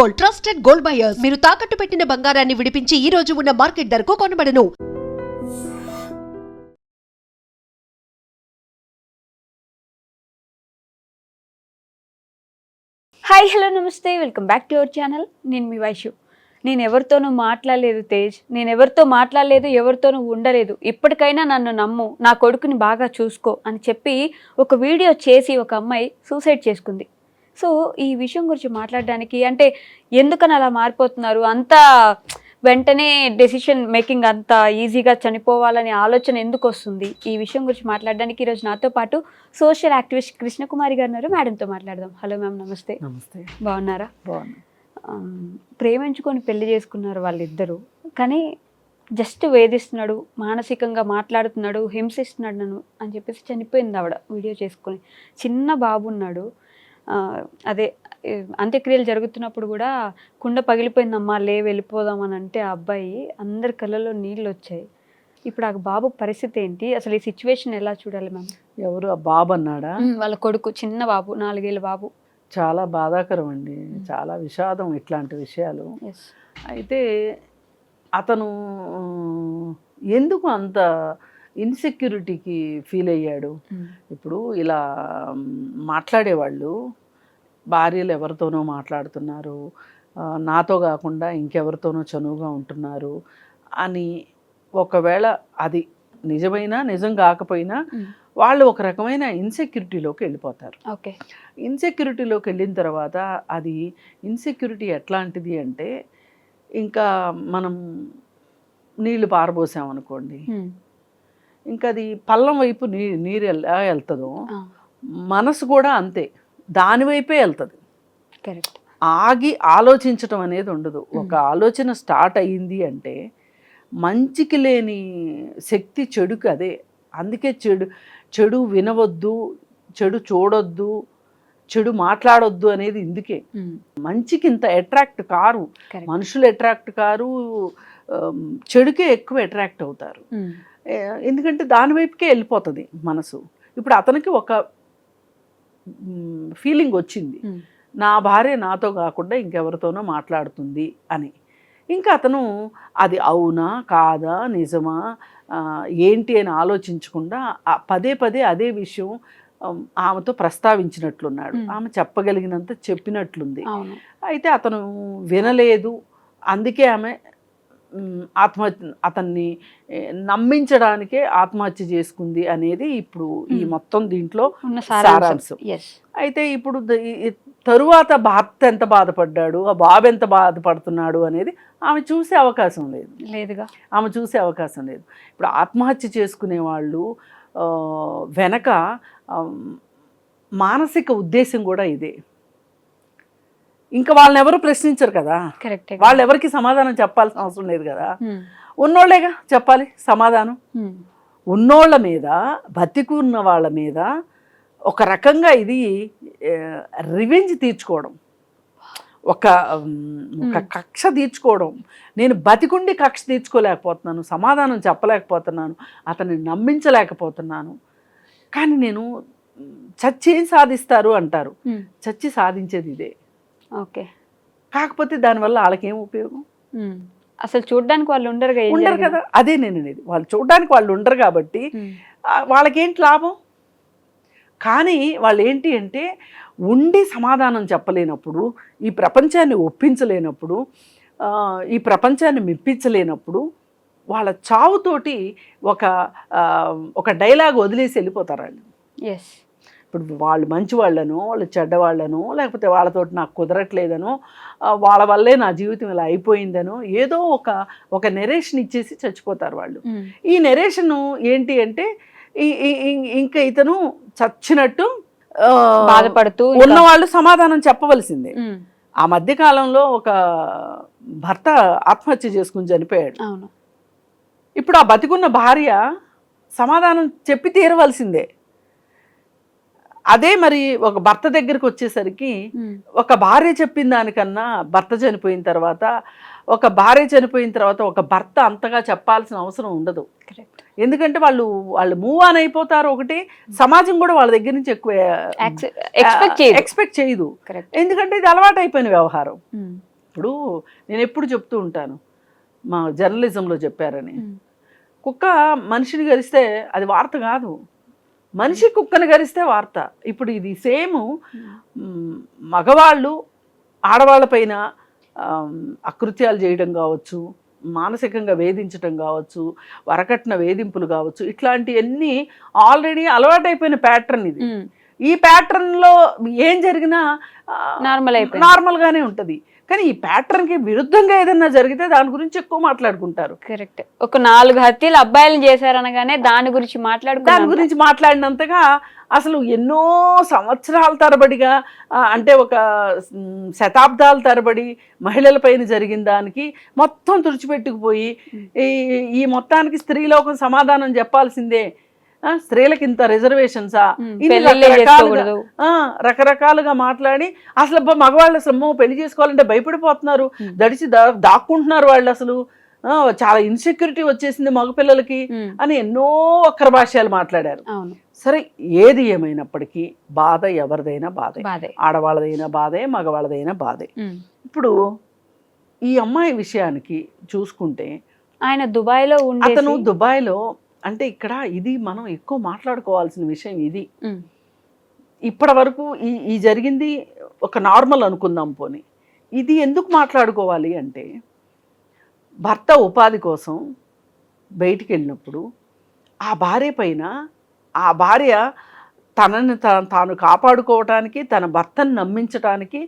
Gold trusted gold buyers. మీరు తాకట్టు పెట్టిన బంగారాన్ని విడిపించి ఈ రోజు ఉన్న మార్కెట్ ధరకు కొనబడను. హాయ్ హలో నమస్తే. Welcome back to our channel నేను మీ వైషు. నేను ఎవరితోనూ మాట్లాడలేదు తేజ్. నేను ఎవరితో మాట్లాడలేదు ఎవరితోనూ ఉండలేదు. ఇప్పటికైనా నన్ను నమ్ము నా కొడుకుని బాగా చూసుకో అని చెప్పి ఒక వీడియో చేసి ఒక అమ్మాయి సూసైడ్ చేసుకుంది. సో ఈ విషయం గురించి మాట్లాడడానికి అంటే ఎందుకని అలా మారిపోతున్నారు? అంత వెంటనే డెసిషన్ మేకింగ్ అంత ఈజీగా చనిపోవాలనే ఆలోచన ఎందుకు వస్తుంది? ఈ విషయం గురించి మాట్లాడడానికి ఈరోజు నాతో పాటు సోషల్ యాక్టివిస్ట్ కృష్ణకుమారి గారు ఉన్నారు. మేడంతో మాట్లాడదాం. హలో మ్యామ్ నమస్తే. నమస్తే. బాగున్నారా? ప్రేమించుకొని పెళ్ళి చేసుకున్నారు వాళ్ళిద్దరూ. కానీ జస్ట్ వేధిస్తున్నాడు మానసికంగా మాట్లాడుతున్నాడు హింసిస్తున్నాడు నన్ను అని చెప్పేసి చనిపోయింది ఆవిడ. వీడియో చేసుకొని. చిన్న బాబు ఉన్నాడు అదే అంత్యక్రియలు జరుగుతున్నప్పుడు కూడా కుండ పగిలిపోయిందమ్మా లే వెళ్ళిపోదాం అని అంటే ఆ అబ్బాయి అందరి కళ్ళలో నీళ్ళు వచ్చాయి. ఇప్పుడు ఆ బాబు పరిస్థితి ఏంటి? అసలు ఈ సిచ్యువేషన్ ఎలా చూడాలి మ్యామ్? ఎవరు? ఆ బాబు అన్నాడా? వాళ్ళ కొడుకు చిన్న బాబు నాలుగేళ్ళ బాబు. చాలా బాధాకరం అండి. చాలా విషాదం ఇట్లాంటి విషయాలు. అయితే అతను ఎందుకు అంత ఇన్సెక్యూరిటీకి ఫీల్ అయ్యాడు. ఇప్పుడు ఇలా మాట్లాడేవాళ్ళు భార్యలు ఎవరితోనో మాట్లాడుతున్నారు నాతో కాకుండా ఇంకెవరితోనో చనువుగా ఉంటున్నారు అని ఒకవేళ అది నిజమైనా నిజం కాకపోయినా వాళ్ళు ఒక రకమైన ఇన్సెక్యూరిటీలోకి వెళ్ళిపోతారు. ఓకే. ఇన్సెక్యూరిటీలోకి వెళ్ళిన తర్వాత అది ఇన్సెక్యూరిటీ ఎట్లాంటిది అంటే ఇంకా మనం నీళ్ళు పారబోసామనుకోండి ఇంకా అది పల్లం వైపు నీ నీరు ఎలా వెళ్తుందో మనసు కూడా అంతే. దాని వైపే వెళ్తుంది కరెక్ట్. ఆగి ఆలోచించటం అనేది ఉండదు. ఒక ఆలోచన స్టార్ట్ అయ్యింది అంటే మంచికి లేని శక్తి చెడుకి అదే. అందుకే చెడు చెడు వినవద్దు చెడు చూడొద్దు చెడు మాట్లాడొద్దు అనేది ఇందుకే. మంచికి ఇంత అట్రాక్ట్ కారు. మనుషులు అట్రాక్ట్ కారు చెడుకే ఎక్కువ అట్రాక్ట్ అవుతారు. ఎందుకంటే దాని వైపుకే వెళ్ళిపోతుంది మనసు. ఇప్పుడు అతనికి ఒక ఫీలింగ్ వచ్చింది. నా భార్య నాతో కాకుండా ఇంకెవరితోనో మాట్లాడుతుంది అని. ఇంకా అతను అది అవునా కాదా నిజమా ఏంటి అని ఆలోచించకుండా పదే పదే అదే విషయం ఆమ్, ఆమెతో ప్రస్తావించినట్లున్నాడు. ఆమె చెప్పగలిగినంత చెప్పినట్లుంది. అయితే అతను వినలేదు. అందుకే ఆమె ఆత్మహత్య అతన్ని నమ్మించడానికే ఆత్మహత్య చేసుకుంది అనేది ఇప్పుడు ఈ. మొత్తం దీంట్లో ఉన్న సారాంశం. అయితే ఇప్పుడు తరువాత భర్త ఎంత బాధపడ్డాడు ఆ బాబు ఎంత బాధపడుతున్నాడు అనేది ఆమె చూసే అవకాశం లేదు. లేదుగా. ఆమె చూసే అవకాశం లేదు. ఇప్పుడు ఆత్మహత్య చేసుకునే వాళ్ళు వెనక మానసిక ఉద్దేశం కూడా ఇదే. ఇంకా వాళ్ళని ఎవరు ప్రశ్నించరు కదా. కరెక్ట్ వాళ్ళు ఎవరికి సమాధానం చెప్పాల్సిన అవసరం లేదు కదా. ఉన్నోళ్ళేగా చెప్పాలి సమాధానం. ఉన్నోళ్ళ మీద బతికున్న వాళ్ళ మీద ఒక రకంగా ఇది రివెంజ్ తీర్చుకోవడం. ఒక ఒక. కక్ష తీర్చుకోవడం. నేను బతికుండి కక్ష తీర్చుకోలేకపోతున్నాను సమాధానం చెప్పలేకపోతున్నాను అతన్ని నమ్మించలేకపోతున్నాను. కానీ నేను చచ్చి ఏం సాధిస్తారు అంటారు? చచ్చి సాధించేది ఇదే. ఓకే. కాకపోతే దానివల్ల వాళ్ళకేం ఉపయోగం? అసలు చూడడానికి వాళ్ళు ఉండరు జరిగింది? కదా. అదే నేను అనేది. వాళ్ళు చూడడానికి వాళ్ళు ఉండరు కాబట్టి వాళ్ళకేంటి లాభం? కానీ వాళ్ళు ఏంటి అంటే ఉండి సమాధానం చెప్పలేనప్పుడు ఈ ప్రపంచాన్ని ఒప్పించలేనప్పుడు ఈ ప్రపంచాన్ని మెప్పించలేనప్పుడు వాళ్ళ చావుతోటి ఒక ఒక డైలాగ్ వదిలేసి వెళ్ళిపోతారు వాళ్ళు ఎస్ ఇప్పుడు వాళ్ళు మంచి వాళ్ళను వాళ్ళు చెడ్డవాళ్ళను లేకపోతే వాళ్ళతోటి నాకు కుదరట్లేదనో వాళ్ళ వల్లే నా జీవితం ఇలా అయిపోయిందనో ఏదో ఒక ఒక నెరేషన్ ఇచ్చేసి చచ్చిపోతారు వాళ్ళు. ఈ నెరేషన్ ఏంటి అంటే ఇంకా ఇతను చచ్చినట్టు బాధపడుతూ ఉన్న వాళ్ళు సమాధానం చెప్పవలసిందే. ఆ మధ్య కాలంలో ఒక భర్త ఆత్మహత్య చేసుకుని చనిపోయాడు. ఇప్పుడు ఆ బతికున్న భార్య సమాధానం చెప్పి తీరవలసిందే. అదే మరి ఒక భర్త దగ్గరికి వచ్చేసరికి. ఒక భార్య చెప్పిన దానికన్నా భర్త చనిపోయిన తర్వాత ఒక భార్య చనిపోయిన తర్వాత ఒక భర్త అంతగా చెప్పాల్సిన అవసరం ఉండదు. ఎందుకంటే వాళ్ళు వాళ్ళు మూవ్ ఆన్ అయిపోతారు ఒకటి సమాజం కూడా వాళ్ళ దగ్గర నుంచి ఎక్కువ ఎక్స్పెక్ట్ చేయదు. ఎందుకంటే ఇది అలవాటు అయిపోయిన వ్యవహారం. ఇప్పుడు నేను ఎప్పుడు చెప్తూ ఉంటాను మా జర్నలిజంలో చెప్పారని. కుక్క మనిషిని గరిస్తే అది వార్త కాదు. మనిషి కుక్కను గరిస్తే వార్త ఇప్పుడు ఇది సేమ్ మగవాళ్ళు ఆడవాళ్ళపైన అకృత్యాలు చేయడం కావచ్చు మానసికంగా వేధించడం కావచ్చు వరకట్న వేధింపులు కావచ్చు ఇట్లాంటివన్నీ ఆల్రెడీ అలవాటైపోయిన ప్యాటర్న్ ఇది. ఈ ప్యాటర్న్లో ఏం జరిగినా. నార్మల్ గానే ఉంటది కానీ ఈ ప్యాటర్న్కి విరుద్ధంగా ఏదైనా జరిగితే దాని గురించి ఎక్కువ మాట్లాడుకుంటారు. కరెక్ట్ ఒక నాలుగు హత్యలు అబ్బాయిలు చేశారనగానే దాని గురించి దాని మాట్లాడుకున్నాం గురించి మాట్లాడినంతగా అసలు ఎన్నో సంవత్సరాల తరబడిగా అంటే ఒక శతాబ్దాల తరబడి మహిళలపైన జరిగిన దానికి మొత్తం తుడిచిపెట్టుకుపోయి ఈ ఈ మొత్తానికి స్త్రీలోకం సమాధానం చెప్పాల్సిందే. స్త్రీలకి ఇంత రిజర్వేషన్సా రకరకాలుగా మాట్లాడి అసలు అబ్బా మగవాళ్ళు అసలు పెళ్ళి చేసుకోవాలంటే భయపడిపోతున్నారు. దడిచి దాక్కుంటున్నారు వాళ్ళు అసలు. చాలా ఇన్సెక్యూరిటీ వచ్చేసింది మగపిల్లలకి. అని ఎన్నో అక్కర భాష్యాలు మాట్లాడారు. సరే ఏది ఏమైనప్పటికీ బాధ ఎవరిదైనా బాధే. ఆడవాళ్ళదైనా బాధే మగవాళ్ళదైనా బాధే. ఇప్పుడు ఈ అమ్మాయి విషయానికి చూసుకుంటే ఆయన దుబాయ్లో అతను దుబాయ్లో అంటే ఇక్కడ ఇది మనం ఎక్కువ మాట్లాడుకోవాల్సిన విషయం ఇది. ఇప్పటి వరకు ఈ ఈ జరిగింది ఒక నార్మల్ అనుకుందాం పోని. ఇది ఎందుకు మాట్లాడుకోవాలి అంటే భర్త ఉపాధి కోసం బయటికి వెళ్ళినప్పుడు ఆ భార్య పైన ఆ భార్య తనని తాను కాపాడుకోవటానికి తన భర్తను నమ్మించటానికి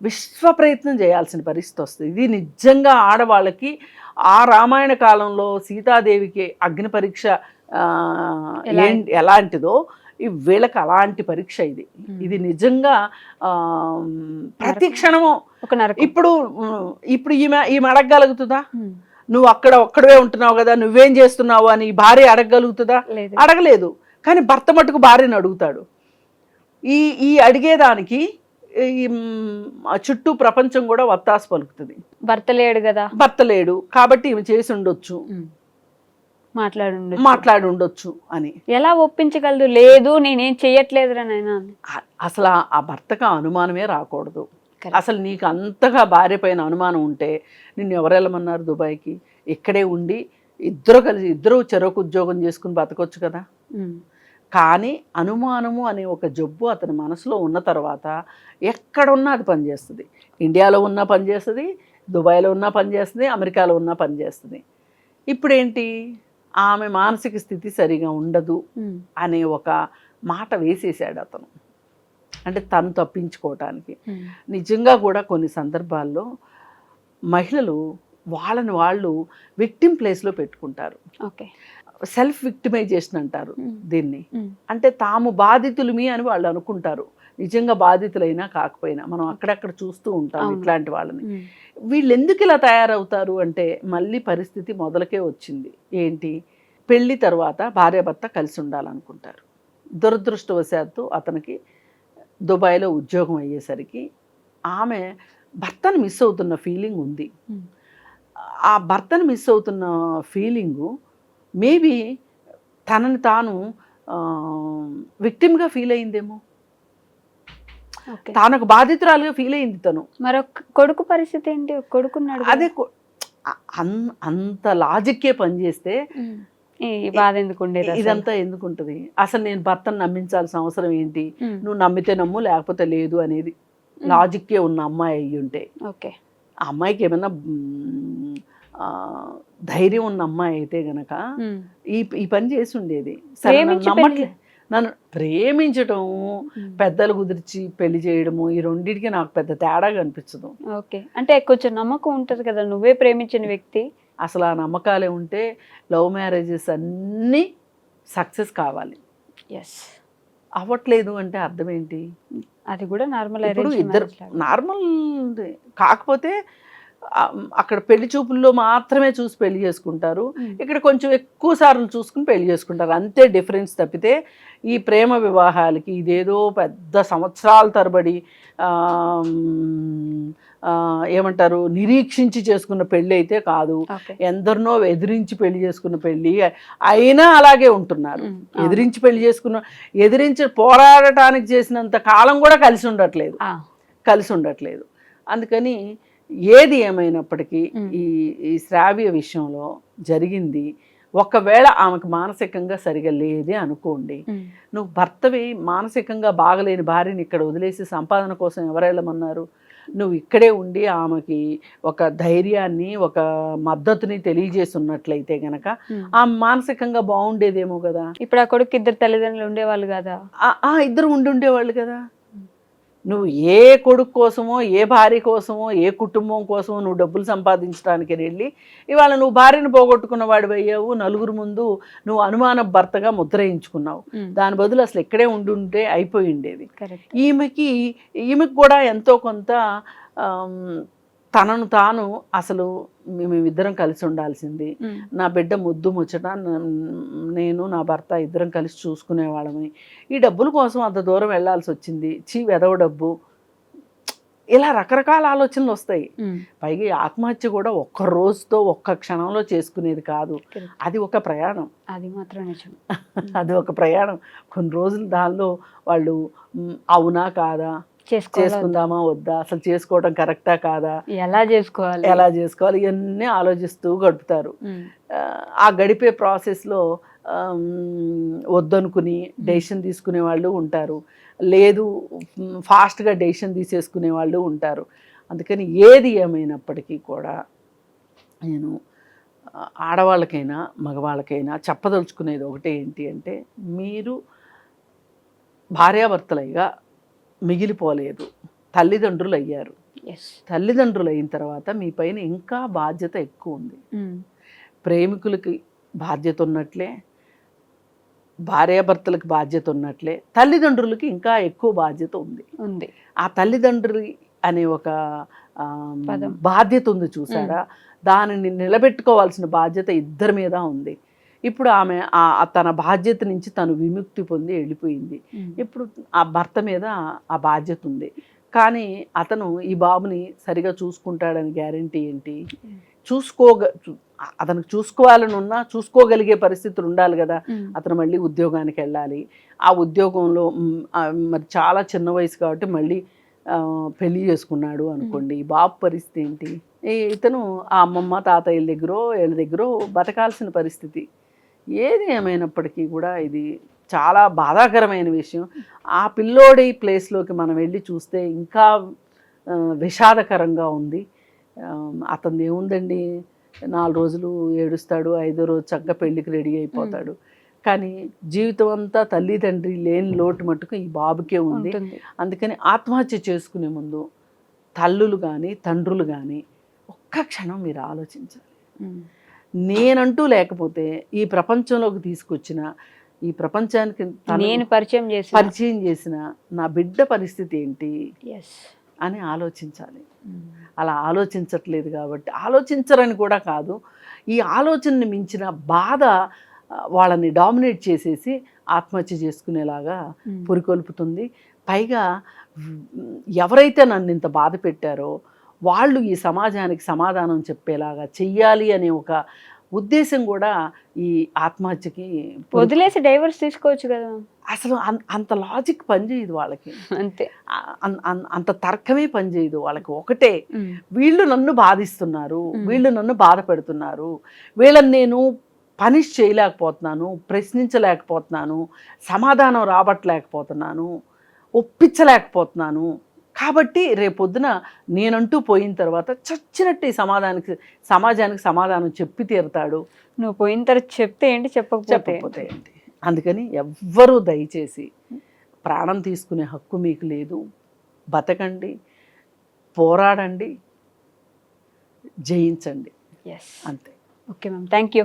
విశ్వ ప్రయత్నం చేయాల్సిన పరిస్థితి వస్తుంది. ఇది నిజంగా ఆడవాళ్ళకి ఆ రామాయణ కాలంలో సీతాదేవికి అగ్ని పరీక్ష ఎలాంటిదో ఈ వీళ్ళకి అలాంటి పరీక్ష ఇది. ఇది నిజంగా ఆ, ప్రతి క్షణము ఇప్పుడు ఇప్పుడు ఈమె ఈమె అడగగలుగుతుందా. నువ్వు అక్కడ ఒక్కడవే ఉంటున్నావు కదా నువ్వేం చేస్తున్నావు అని భార్య అడగగలుగుతుందా? లేదు. అడగలేదు. కానీ భర్త మటుకు భార్యను అడుగుతాడు. ఈ ఈ అడిగేదానికి ఈ చుట్టూ ప్రపంచం కూడా వత్తాసు పలుకుతుంది. భర్త లేడు కదా. భర్త లేడు కాబట్టి ఈమె చేసి ఉండొచ్చు. మాట్లాడు మాట్లాడి ఉండొచ్చు అని. ఎలా ఒప్పించగలదు? లేదు నేనేం. అ- అసలు ఆ- భర్తకు అనుమానమే రాకూడదు. అసలు నీకు అంతగా భార్య పైన అనుమానం ఉంటే నిన్ను ఎవరు వెళ్ళమన్నారు దుబాయ్కి? ఇక్కడే ఉండి ఇద్దరు కలిసి ఇద్దరు చెరకు ఉద్యోగం చేసుకుని బతకొచ్చు కదా. కానీ అనుమానము అనే ఒక జబ్బు అతని మనసులో ఉన్న తర్వాత ఎక్కడున్నా అది పనిచేస్తుంది. ఇండియాలో ఉన్నా పనిచేస్తుంది దుబాయ్లో ఉన్నా పనిచేస్తుంది అమెరికాలో ఉన్నా పనిచేస్తుంది. ఇప్పుడేంటి? ఆమె మానసిక స్థితి సరిగా ఉండదు. అనే ఒక మాట వేసేసాడు అతను. అంటే తను తప్పించుకోవటానికి. నిజంగా కూడా కొన్ని సందర్భాల్లో మహిళలు వాళ్ళని వాళ్ళు విక్టిమ్ ప్లేస్లో పెట్టుకుంటారు. ఓకే. సెల్ఫ్ విక్టిమైజేషన్ అంటారు. దీన్ని. అంటే తాము బాధితులమి అని వాళ్ళు అనుకుంటారు నిజంగా బాధితులైనా కాకపోయినా మనం అక్కడక్కడ చూస్తూ ఉంటాం. ఇట్లాంటి వాళ్ళని. వీళ్ళు ఎందుకు ఇలా తయారవుతారు అంటే మళ్ళీ పరిస్థితి మొదలకే వచ్చింది ఏంటి పెళ్ళి తర్వాత భార్యాభర్త కలిసి ఉండాలనుకుంటారు దురదృష్టవశాత్తు అతనికి దుబాయ్లో ఉద్యోగం అయ్యేసరికి ఆమె భర్తను మిస్ అవుతున్న ఫీలింగ్ ఉంది. ఆ భర్తను మిస్ అవుతున్న ఫీలింగు మేబీ తనని తాను విక్టిమ్గా ఫీల్ అయిందేమో. ఓకే. తాను ఒక బాధితురాలుగా ఫీల్ అయింది తను. మరొక కొడుకు పరిస్థితి ఏంటి? కొడుకున్నాడు. అదే అంత లాజిక్కే పనిచేస్తే బాధ ఎందుకు ఉండేది? ఇదంతా ఎందుకుంటది అసలు నేను భర్తను నమ్మించాల్సిన అవసరం ఏంటి. నువ్వు నమ్మితే నమ్ము లేకపోతే లేదు అనేది. లాజిక్కే ఉన్న అమ్మాయి అయ్యి ఉంటే ఓకే. ఆ అమ్మాయికి ఆ, ధైర్యం ఉన్న అమ్మాయి అయితే గనక. ఈ ఈ పని చేసి ఉండేది సరే నన్ను ప్రేమించి నమ్మట్లే. పెళ్ళి- నన్ను ప్రేమించటం ఉమ్. పెద్దలు కుదిర్చి పెళ్ళి చేయడము ఈ రెండింటికి నాకు పెద్ద తేడా కనిపించదు ఓకే. అంటే కొంచెం నమ్మకం ఉంటది కదా నువ్వే ప్రేమించిన వ్యక్తి. అసలు ఆ నమ్మకాలే ఉంటే లవ్ మ్యారేజెస్ అన్నీ సక్సెస్ కావాలి. ఎస్ అవ్వట్లేదు అంటే అర్థం ఏంటి? అది కూడా నార్మల్ ఇప్పుడు ఇద్దరు నార్మల్ కాకపోతే అక్కడ పెళ్ళి చూపుల్లో మాత్రమే చూసి పెళ్ళి చేసుకుంటారు. ఇక్కడ కొంచెం ఎక్కువ సార్లు చూసుకుని పెళ్ళి చేసుకుంటారు. అంతే డిఫరెన్స్ తప్పితే ఈ ప్రేమ వివాహాలకి ఇదేదో పెద్ద సంవత్సరాల తరబడి ఏమంటారు నిరీక్షించి చేసుకున్న పెళ్ళి అయితే కాదు ఎందరినో ఎదిరించి పెళ్ళి చేసుకున్న పెళ్ళి అయినా అలాగే ఉంటున్నారు. ఎదిరించి పెళ్ళి చేసుకున్న ఎదిరించి పోరాడటానికి చేసినంత కాలం కూడా కలిసి ఉండట్లేదు. కలిసి ఉండట్లేదు. అందుకని ఏది ఏమైనప్పటికీ. ఈ ఈ శ్రావ్య విషయంలో జరిగింది. ఒకవేళ ఆమెకు మానసికంగా సరిగా లేదే అనుకోండి. నువ్వు భర్తవి మానసికంగా బాగలేని భార్యని ఇక్కడ వదిలేసి సంపాదన కోసం ఎవరు వెళ్ళమన్నారు నువ్వు ఇక్కడే ఉండి ఆమెకి ఒక ధైర్యాన్ని ఒక మద్దతుని తెలియజేసి ఉన్నట్లయితే గనక. ఆమె మానసికంగా బాగుండేదేమో కదా? ఇప్పుడు ఆ కొడుకు ఇద్దరు తల్లిదండ్రులు ఉండేవాళ్ళు కదా? ఆ- ఆ ఇద్దరు ఉండి ఉండేవాళ్ళు కదా? నువ్వు ఏ కొడుకు కోసమో ఏ భార్య కోసమో ఏ కుటుంబం కోసమో నువ్వు డబ్బులు సంపాదించడానికి వెళ్ళి ఇవాళ నువ్వు భార్యను పోగొట్టుకున్న వాడు అయ్యావు నలుగురు ముందు నువ్వు అనుమాన భర్తగా ముద్రయించుకున్నావు దాని బదులు అసలు ఇక్కడే ఉండుంటే అయిపోయి ఉండేది కరెక్ట్. ఈమెకి ఈమెకి కూడా ఎంతో కొంత తనను తాను అసలు మేమిద్దరం కలిసి ఉండాల్సింది. నా బిడ్డ ముద్దు ముచ్చట నేను నా భర్త ఇద్దరం కలిసి చూసుకునే వాళ్ళమి ఈ డబ్బుల కోసం అంత దూరం వెళ్ళాల్సి వచ్చింది. చీ వెదవ డబ్బు. ఇలా రకరకాల ఆలోచనలు వస్తాయి. పైగా ఆత్మహత్య కూడా ఒక్క రోజుతో ఒక్క క్షణంలో చేసుకునేది కాదు. అది ఒక ప్రయాణం. అది మాత్రం నిజం. అది ఒక ప్రయాణం. కొన్ని రోజులు దానిలో వాళ్ళు అవునా కాదా? చేసుకుందామా వద్దా? అసలు చేసుకోవడం కరెక్టా కాదా? ఎలా చేసుకోవాలి? ఎలా చేసుకోవాలి? ఇవన్నీ ఆలోచిస్తూ గడుపుతారు. ఆ, గడిపే ప్రాసెస్లో వద్దనుకుని డెసిషన్ తీసుకునే వాళ్ళు ఉంటారు. లేదు ఫాస్ట్గా డెసిషన్ తీసేసుకునే వాళ్ళు ఉంటారు. అందుకని ఏది ఏమైనప్పటికీ కూడా నేను ఆడవాళ్ళకైనా మగవాళ్ళకైనా చెప్పదలుచుకునేది ఒకటే ఏంటి అంటే మీరు భార్యాభర్తలైగా మిగిలిపోలేదు. తల్లిదండ్రులు అయ్యారు. తల్లిదండ్రులు అయిన తర్వాత మీ పైన ఇంకా బాధ్యత ఎక్కువ ఉంది ఉమ్, ప్రేమికులకి బాధ్యత ఉన్నట్లే భార్యాభర్తలకు బాధ్యత ఉన్నట్లే తల్లిదండ్రులకి ఇంకా ఎక్కువ బాధ్యత ఉంది. ఉంది. ఆ తల్లిదండ్రులు అనే ఒక. బాధ్యత ఉంది చూసారా? దానిని నిలబెట్టుకోవాల్సిన బాధ్యత ఇద్దరి మీద ఉంది. ఇప్పుడు ఆమె తన బాధ్యత నుంచి తను విముక్తి పొంది వెళ్ళిపోయింది. ఇప్పుడు ఆ భర్త మీద ఆ బాధ్యత ఉంది. కానీ అతను ఈ బాబుని సరిగా చూసుకుంటాడని గ్యారంటీ ఏంటి? చూసుకోగ అతనికి చూసుకోవాలని ఉన్నా చూసుకోగలిగే పరిస్థితులు ఉండాలి కదా. అతను మళ్ళీ ఉద్యోగానికి వెళ్ళాలి. ఆ ఉద్యోగంలో మరి చాలా చిన్న వయసు కాబట్టి మళ్ళీ పెళ్ళి చేసుకున్నాడు అనుకోండి. ఈ బాబు పరిస్థితి ఏంటి? ఇతను ఆ అమ్మమ్మ తాతయ్యల దగ్గర వీళ్ళ దగ్గర బతకాల్సిన పరిస్థితి. ఏది ఏమైనప్పటికీ కూడా ఇది చాలా బాధాకరమైన విషయం. ఆ పిల్లోడి ప్లేస్లోకి మనం వెళ్ళి చూస్తే ఇంకా విషాదకరంగా ఉంది. ఆ, అతనిది ఏముందండి? నాలుగు రోజులు ఏడుస్తాడు ఐదో రోజు చక్కగా పెళ్ళికి రెడీ అయిపోతాడు. కానీ జీవితం అంతా తల్లిదండ్రి లేని లోటు మట్టుకు ఈ బాబుకే ఉంది. అందుకని ఆత్మహత్య చేసుకునే ముందు తల్లులు కానీ తండ్రులు కానీ ఒక్క క్షణం మీరు ఆలోచించాలి. నేనంటూ లేకపోతే ఈ ప్రపంచంలోకి తీసుకొచ్చిన ఈ ప్రపంచానికి నేను పరిచయం చేసి పరిచయం చేసిన నా బిడ్డ పరిస్థితి ఏంటి? అని ఆలోచించాలి. అలా ఆలోచించట్లేదు కాబట్టి ఆలోచించరని కూడా కాదు. ఈ ఆలోచనని మించిన బాధ వాళ్ళని డామినేట్ చేసేసి ఆత్మహత్య చేసుకునేలాగా పురికొల్పుతుంది. పైగా ఎవరైతే నన్ను ఇంత బాధ పెట్టారో వాళ్ళు ఈ సమాజానికి సమాధానం చెప్పేలాగా చెయ్యాలి అనే ఒక ఉద్దేశం కూడా ఈ ఆత్మహత్యకి వదిలేసి డైవర్స్ తీసుకోవచ్చు కదా. అసలు అంత లాజిక్ పనిచేయదు వాళ్ళకి. అంతే. అంత తర్కమే పనిచేయదు వాళ్ళకి. ఒకటే వీళ్ళు నన్ను బాధిస్తున్నారు. వీళ్ళు నన్ను బాధ పెడుతున్నారు వీళ్ళని నేను పనిష్ చేయలేకపోతున్నాను ప్రశ్నించలేకపోతున్నాను సమాధానం రాబట్టలేకపోతున్నాను ఒప్పించలేకపోతున్నాను కాబట్టి రేపొద్దున నేనంటూ పోయిన తర్వాత చచ్చినట్టు ఈ సమాధానికి సమాజానికి సమాధానం చెప్పి తీరుతాడు. నువ్వు పోయిన తర్వాత చెప్తే ఏంటి? చెప్పకపోతే చెప్పకపోతే ఏంటి? అందుకని ఎవ్వరూ దయచేసి ప్రాణం తీసుకునే హక్కు మీకు లేదు. బతకండి పోరాడండి జయించండి. ఎస్ అంతే. Okay ma'am thank you